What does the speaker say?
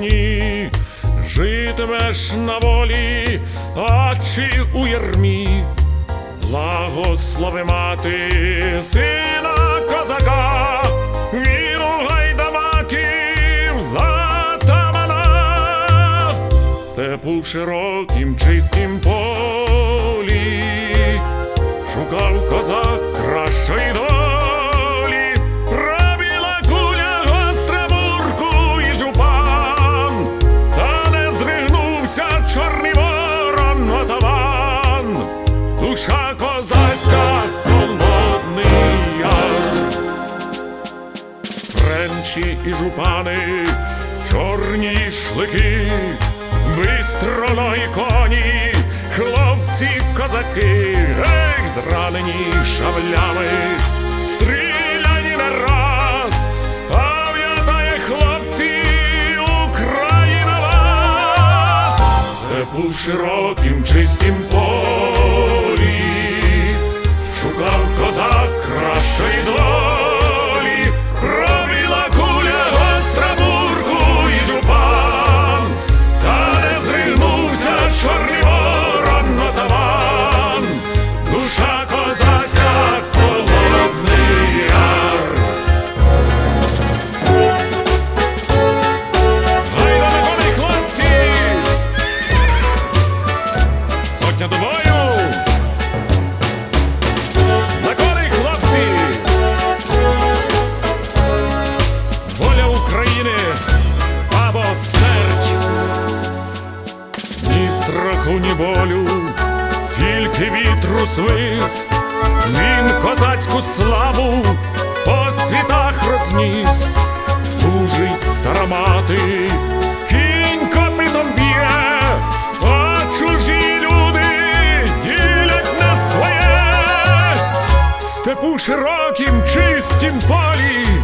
Україні, житимеш на волі, а чи у ярмі. Благослови мати сина козака, він у гайдамаків затамана, степу широкім чистім полі, Френчі і жупани, чорні шлики, бистроногі коні, хлопці козаки, ех, зранені шаблями, стріляні не раз, пам'ятає хлопці, Україна вас, степу широким чистім полі, шукав козак кращої страху, ні болю, тільки вітру свист, він козацьку славу по світах розніс, тужить стара мати, кінь копитом б'є, а чужі люди ділять на своє. В степу широкім, чистім полі.